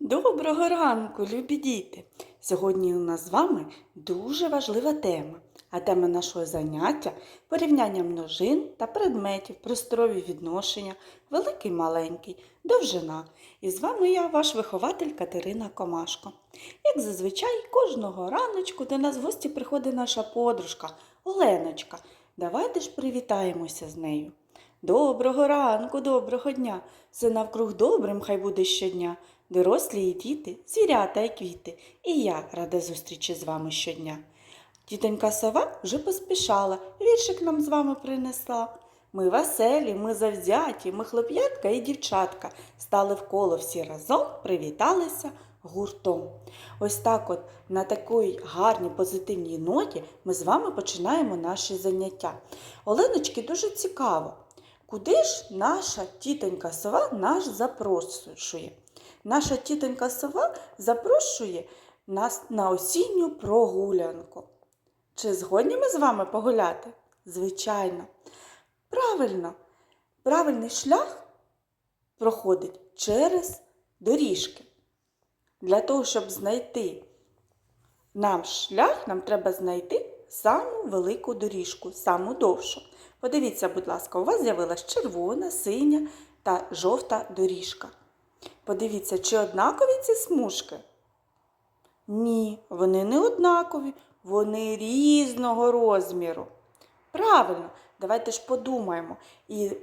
Доброго ранку, любі діти! Сьогодні у нас з вами дуже важлива тема. А тема нашого заняття порівняння множин та предметів, просторові відношення, великий маленький, довжина. І з вами я, ваш вихователь Катерина Комашко. Як зазвичай, кожного раночку до нас в гості приходить наша подружка Оленочка. Давайте ж привітаємося з нею. Доброго ранку, доброго дня! Все навкруг добрим хай буде щодня. Дорослі і діти, звірята і квіти. І я рада зустрічі з вами щодня. Тітонька сова вже поспішала, віршик нам з вами принесла. Ми веселі, ми завзяті, ми хлоп'ятка і дівчатка. Стали в коло всі разом, привіталися гуртом. Ось так от на такій гарній позитивній ноті ми з вами починаємо наші заняття. Оленочки дуже цікаво, куди ж наша тітонька сова нас запрошує. Наша тітонька сова запрошує нас на осінню прогулянку. Чи згодні ми з вами погуляти? Звичайно. Правильно, правильний шлях проходить через доріжки. Для того, щоб знайти нам шлях, нам треба знайти саму велику доріжку, саму довшу. Подивіться, будь ласка, у вас з'явилась червона, синя та жовта доріжка. Подивіться, чи однакові ці смужки? Ні, вони не однакові, вони різного розміру. Правильно, давайте ж подумаємо і е,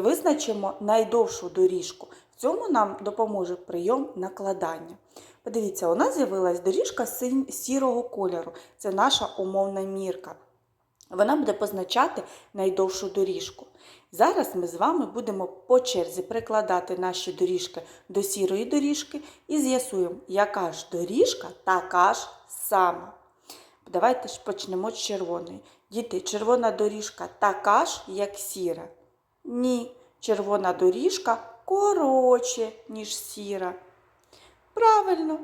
визначимо найдовшу доріжку. В цьому нам допоможе прийом накладання. Подивіться, у нас з'явилась доріжка сірого кольору. Це наша умовна мірка. Вона буде позначати найдовшу доріжку. Зараз ми з вами будемо по черзі прикладати наші доріжки до сірої доріжки і з'ясуємо, яка ж доріжка така ж сама. Давайте ж почнемо з червоної. Діти, червона доріжка така ж, як сіра. Ні, червона доріжка коротше, ніж сіра. Правильно.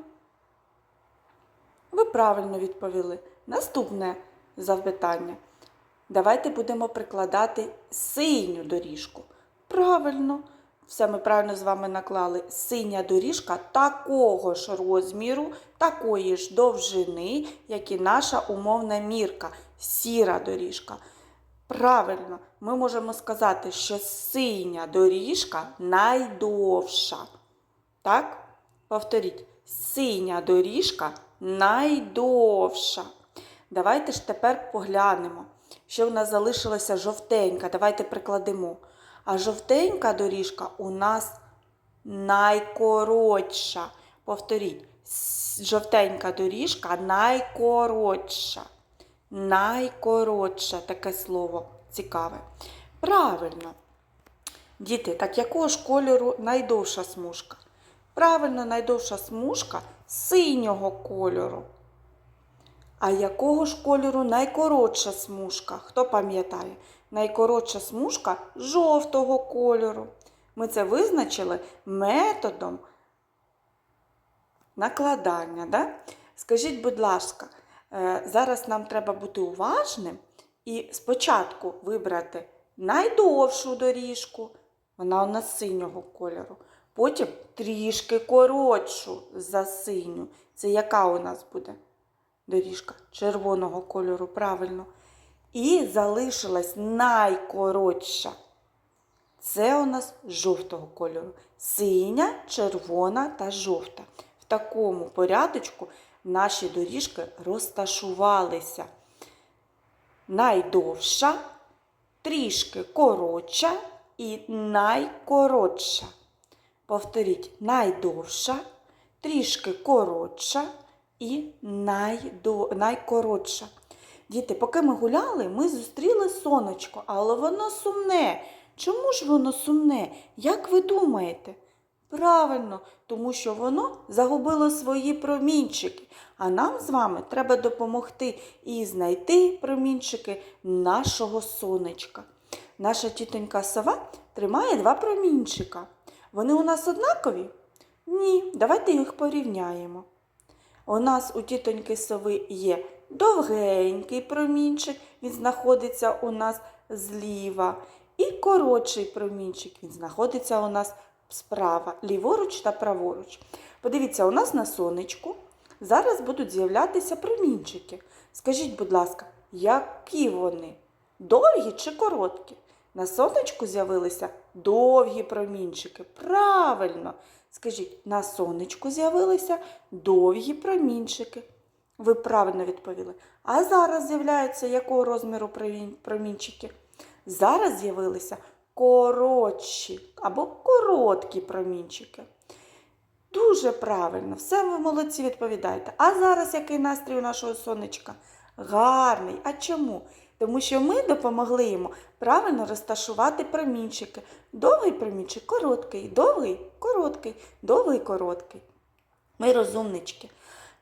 Ви правильно відповіли. Наступне запитання. Давайте будемо прикладати синю доріжку. Правильно, все ми правильно з вами наклали. Синя доріжка такого ж розміру, такої ж довжини, як і наша умовна мірка. Сіра доріжка. Правильно, ми можемо сказати, що синя доріжка найдовша. Так? Повторіть, синя доріжка найдовша. Давайте ж тепер поглянемо, що в нас залишилося жовтенька. Давайте прикладемо. А жовтенька доріжка у нас найкоротша. Повторіть, жовтенька доріжка найкоротша. Найкоротша таке слово цікаве. Правильно. Діти, так якого ж кольору найдовша смужка? Правильно, найдовша смужка синього кольору. А якого ж кольору найкоротша смужка? Хто пам'ятає? Найкоротша смужка жовтого кольору. Ми це визначили методом накладання. Да? Скажіть, будь ласка, е, зараз нам треба бути уважним і спочатку вибрати найдовшу доріжку, вона у нас синього кольору. Потім трішки коротшу за синю. Це яка у нас буде? Доріжка червоного кольору, правильно. І залишилась найкоротша. Це у нас жовтого кольору. Синя, червона та жовта. В такому порядочку наші доріжки розташувалися. Найдовша, трішки коротша і найкоротша. Повторіть, найдовша, трішки коротша і найдо... найкоротша. Діти, поки ми гуляли, ми зустріли сонечко, але воно сумне. Чому ж воно сумне? Як ви думаєте? Правильно, тому що воно загубило свої промінчики, а нам з вами треба допомогти і знайти промінчики нашого сонечка. Наша тітонька сова тримає два промінчика. Вони у нас однакові? Ні, давайте їх порівняємо. У нас у тітоньки сови є довгенький промінчик, він знаходиться у нас зліва. І коротший промінчик, він знаходиться у нас справа, ліворуч та праворуч. Подивіться, у нас на сонечку зараз будуть з'являтися промінчики. Скажіть, будь ласка, які вони? Довгі чи короткі? На сонечку з'явилися довгі промінчики. Правильно. Скажіть, на сонечку з'явилися довгі промінчики. Ви правильно відповіли. А зараз з'являються якого розміру промінчики? Зараз з'явилися коротші або короткі промінчики. Дуже правильно, все ви молодці відповідаєте. А зараз який настрій у нашого сонечка? Гарний. А чому? Тому що ми допомогли йому правильно розташувати промінчики. Довгий промінчик короткий, довгий, короткий, довгий, короткий. Ми розумнички.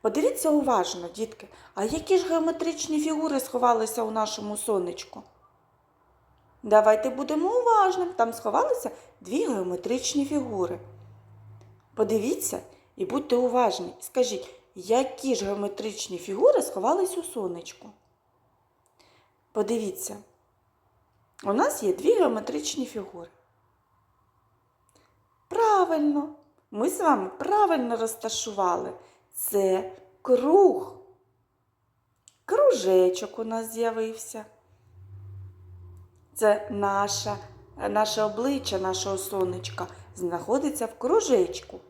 Подивіться уважно, дітки, а які ж геометричні фігури сховалися у нашому сонечку? Давайте будемо уважним. Там сховалися дві геометричні фігури. Подивіться і будьте уважні. Скажіть, які ж геометричні фігури сховались у сонечку? Подивіться. У нас є дві геометричні фігури. Правильно, ми з вами правильно розташували. Це круг. Кружечок у нас з'явився. Це наша, наше обличчя нашого сонечка знаходиться в кружечку.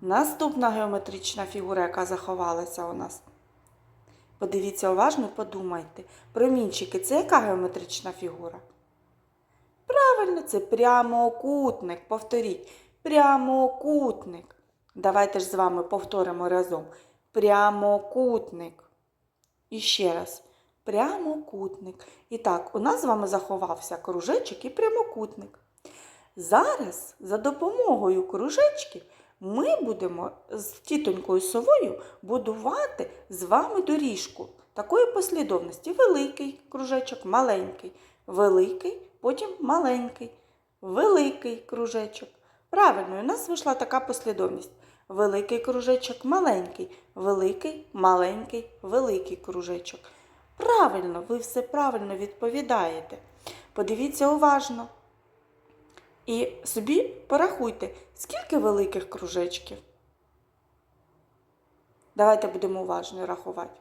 Наступна геометрична фігура, яка заховалася у нас. Подивіться уважно подумайте. Промінчики це яка геометрична фігура? Правильно, це прямоокутник. Повторіть. Прямоокутник. Давайте ж з вами повторимо разом. Прямокутник. І ще раз. Прямокутник. І так, у нас з вами заховався кружечок і прямокутник. Зараз за допомогою кружечків ми будемо з тітонькою совою будувати з вами доріжку такої послідовності. Великий кружечок, маленький, великий, потім маленький, великий кружечок. Правильно, у нас вийшла така послідовність. Великий кружечок, маленький, великий, маленький, великий кружечок. Правильно, ви все правильно відповідаєте. Подивіться уважно. І собі порахуйте, скільки великих кружечків. Давайте будемо уважно рахувати.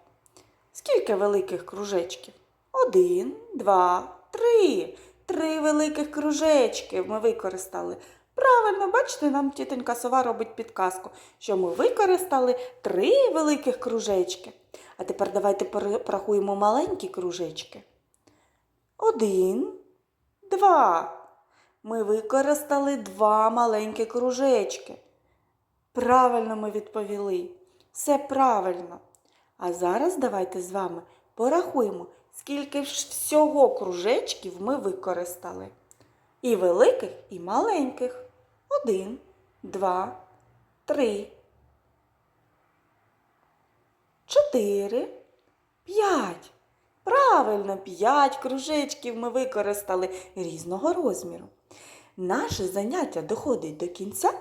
Скільки великих кружечків? Один, два, три. Три великих кружечки ми використали. Правильно, бачите, нам тітонька сова робить підказку, що ми використали три великих кружечки. А тепер давайте порахуємо маленькі кружечки. Один, два. Ми використали два маленькі кружечки. Правильно ми відповіли. Все правильно. А зараз давайте з вами порахуємо, скільки ж всього кружечків ми використали. І великих, і маленьких. Один, два, три, чотири, п'ять. Правильно, п'ять кружечків ми використали різного розміру. Наше заняття доходить до кінця.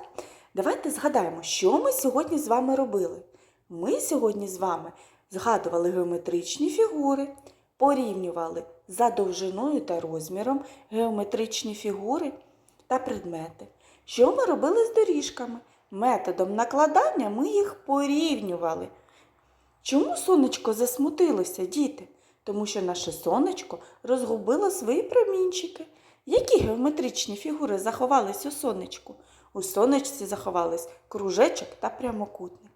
Давайте згадаємо, що ми сьогодні з вами робили. Ми сьогодні з вами згадували геометричні фігури, порівнювали за довжиною та розміром геометричні фігури та предмети. Що ми робили з доріжками? Методом накладання ми їх порівнювали. Чому сонечко засмутилося, діти? Тому що наше сонечко розгубило свої промінчики. Які геометричні фігури заховались у сонечку? У сонечці заховались кружечок та прямокутник.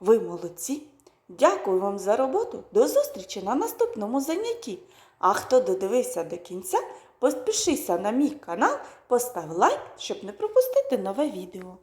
Ви молодці! Дякую вам за роботу. До зустрічі на наступному занятті. А хто додивився до кінця, поспішися на мій канал, постав лайк, щоб не пропустити нове відео.